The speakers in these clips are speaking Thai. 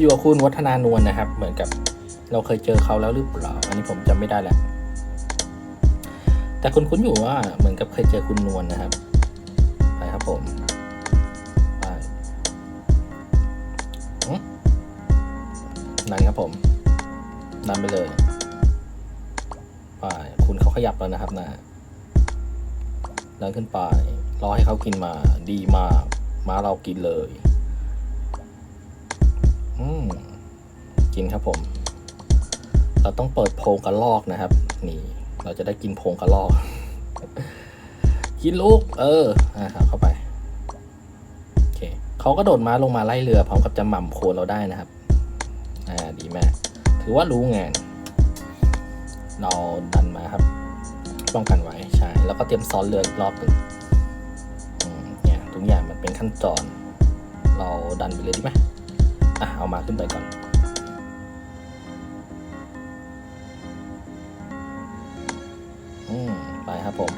อยู่กับคุณวัฒนานวลนะครับ เหมือนกับเราเคยเจอเขาแล้วหรือเปล่า อันนี้ผมจำไม่ได้แล้วแต่คุณคุ้นอยู่ว่าเหมือนกับเคยเจอคุณนวลนะครับ ไปครับผม ไปนั่นครับผมดันไปเลยไปคุณเขาขยับแล้วนะครับนะดันขึ้นไป รอให้เขากินมา ดีมาก มาเรากินเลย กินครับผม เราต้องเปิดโพงกระลอกนะครับ นี่ เราจะได้กินโพงกระลอก กินลูก เอออ่าครับเข้าไปโอเคเขาก็โดดม้าลงมาไล่เรือพร้อมกับจะหม่ำโคนเราได้นะครับ อ่าดีมากถือว่ารู้งาน เราดันมาครับ ป้องกันไว้ใช่ แล้วก็เตรียมซ้อนเรืออีกรอบหนึ่งเนี่ยทุกอย่างมันเป็นขั้นตอน เราดันไปเลยดีไหม อะเอามาขึ้นไปก่อนอืมไปครับผม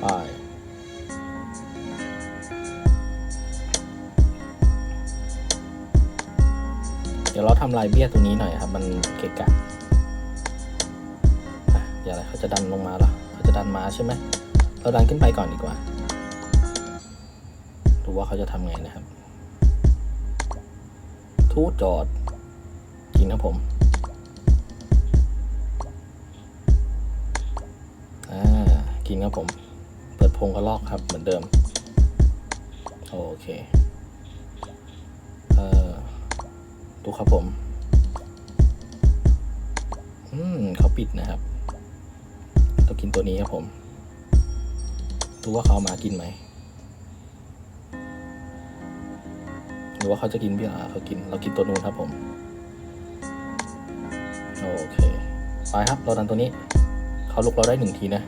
ไป เดี๋ยวเราทำลายเบี้ยตรงนี้หน่อยครับ มันเกะกะอะเดี๋ยวอะไรเขาจะดันลงมาหรอเขาจะดันมาใช่ไหม เราดันขึ้นไปก่อนดีกว่า ดูว่าเขาจะทำไงนะครับ ทูจอดกินครับผมอ่ากินครับผม เปิดพงกระลอกครับเหมือนเดิม โอเค เอ่อดูครับผม อืมเขาปิดนะครับเรากินตัวนี้ครับผม ดูว่าเขาเอามากินไหม รือว่าเขาจะกินพี่อ่าเขากินเรากินตัวนู้นครับผมโอเคไปครับเราดันตัวนี้เขาลุกเราได้หนึ่งทีนะ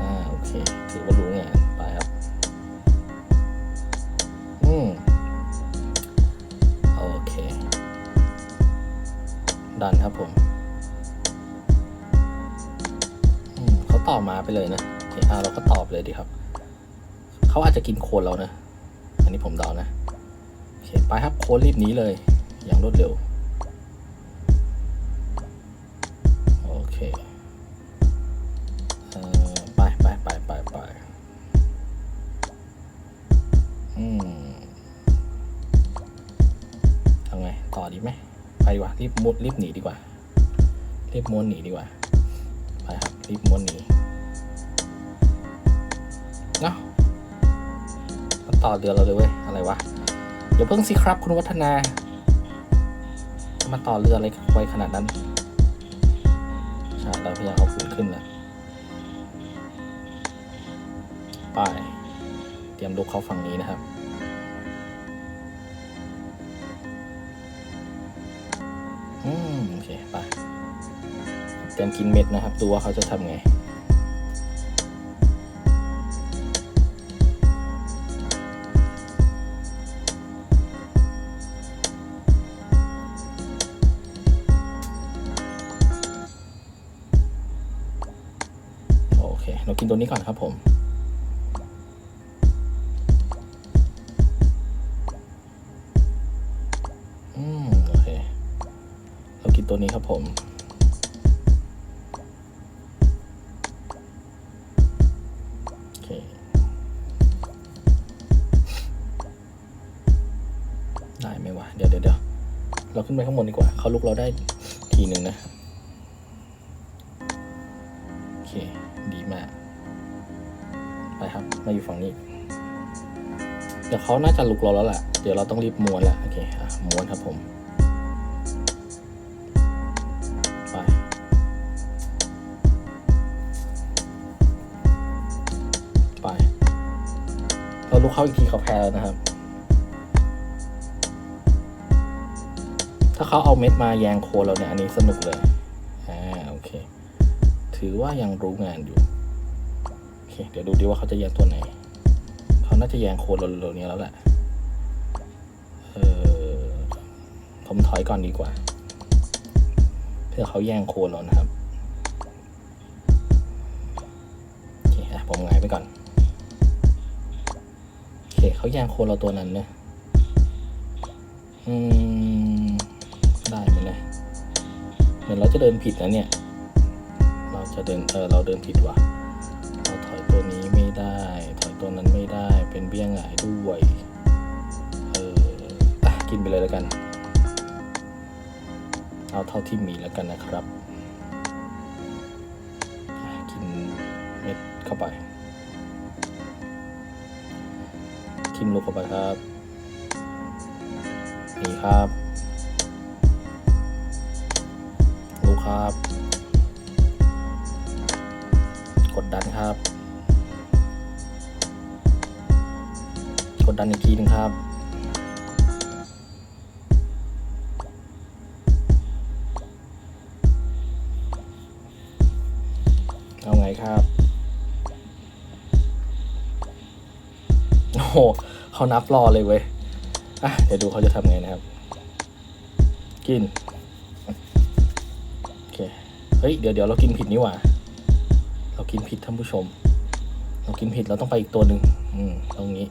อ่าโอเคถือว่ารู้งานไปครับอืมโอเค ดันครับผมอืมเขาตอบมาไปเลยนะโอเคอ่าเราก็ตอบเลยดีครับ เขาอาจจะกินโคนเรานะ อันนี้ผมเดานะ โอเค ไปครับ โคนรีบหนี้เลย อย่างรวดเร็ว โอเคเออไปไปไปไปไปอืมทำไง ต่อดีไหม ไปดีกว่า รีบมุดรีบหนีดีกว่า รีบม้วนหนีดีกว่า ไปครับ รีบม้วนหนีเนาะ ต่อเรือเราเลยเว้ย อะไรวะ เดี๋ยวเพิ่งสิครับคุณวัฒนามาต่อเรืออะไรไวขนาดนั้น ใช่เราพยายามเอาฝุ่นขึ้นนะไป เตรียมลุกเข้าฝั่งนี้นะครับอืมโอเค ไป เตรียมกินเม็ดนะครับ ดูว่าเขาจะทำไง เคเรากินตัวนี้ก่อนครับผม อืม โอเค เรากินตัวนี้ครับผมโอเคได้ไหมวะเดี๋ยวเดี๋ยวเดี๋ยวเราขึ้นไปข้างบนดีกว่า เขาลุกเราได้ทีหนึ่งนะ ไปครับ มาอยู่ฝั่งนี้ เดี๋ยวเขาน่าจะลุกเราแล้วแหละ เดี๋ยวเราต้องรีบม้วนล้วโอเคอะม้วนครับผม ไปไปเราลุกเข้าอีกทีเขาแพ้แล้วนะครับ ถ้าเขาเอาเม็ดมาแยงโคนเราเนี่ย อันนี้สนุกเลย อ่า โอเค ถือว่ายังรู้งานอยู่ เคเดี๋ยวดูดิว่าเขาจะแยงตัวไหน เขาน่าจะแยงโคนเร็วๆนี้แล้วแหละ เออผมถอยก่อนดีกว่า เพื่อเขาแย่งโคนเรานะครับโอเคอะผมหงายไปก่อนเคเขาแย่งโคนเราตัวนั้นเนะอืมได้ไหมนะเหมือนเราจะเดินผิดนะเนี่ย เราจะเดินเออเราเดินผิดว่ะ ตัวนี้ไม่ได้ถอยตัวนั้นไม่ได้เป็นเบี้ยหายด้วยเอออะกินไปเลยแล้วกัน เอาเท่าที่มีแล้วกันนะครับ กินเม็ดเข้าไป ทิมลูกเข้าไปครับนี่ครับลูกครับ กดดันครับ ดันอีกทีหนึงครับ เอาไงครับ โอ้โหเขานับรอเลยเว้ย อะ เดี๋ยวดูเขาจะทำไงนะครับ กิน โอเค เฮ้ย เดี๋ยวเดี๋ยวเรากินผิดนี่หว่า เรากินผิดท่านผู้ชมเรากินผิดเราต้องไปอีกตัวหนึ่งอืม ตรงนี้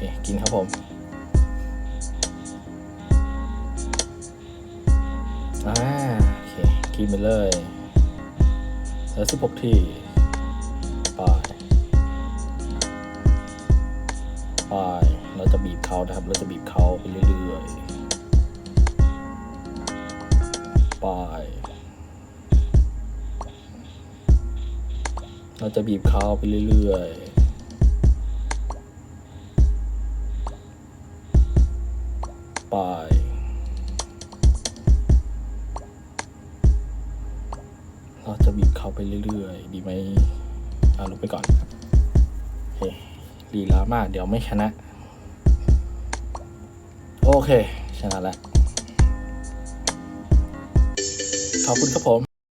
เคกินครับผมอ่าโอเคกินไปเลยเหลือสิบหกที่ไปไปเราจะบีบเขานะครับ เราจะบีบเขาไปเรื่อยๆไปเราจะบีบเขาไปเรื่อยๆ เขาไปเรื่อยๆ ดีไหมอ่าลุกไปก่อนโอ้ลีลามาก เดี๋ยวไม่ชนะ โอเค ชนะแล้ว ขอบคุณครับผม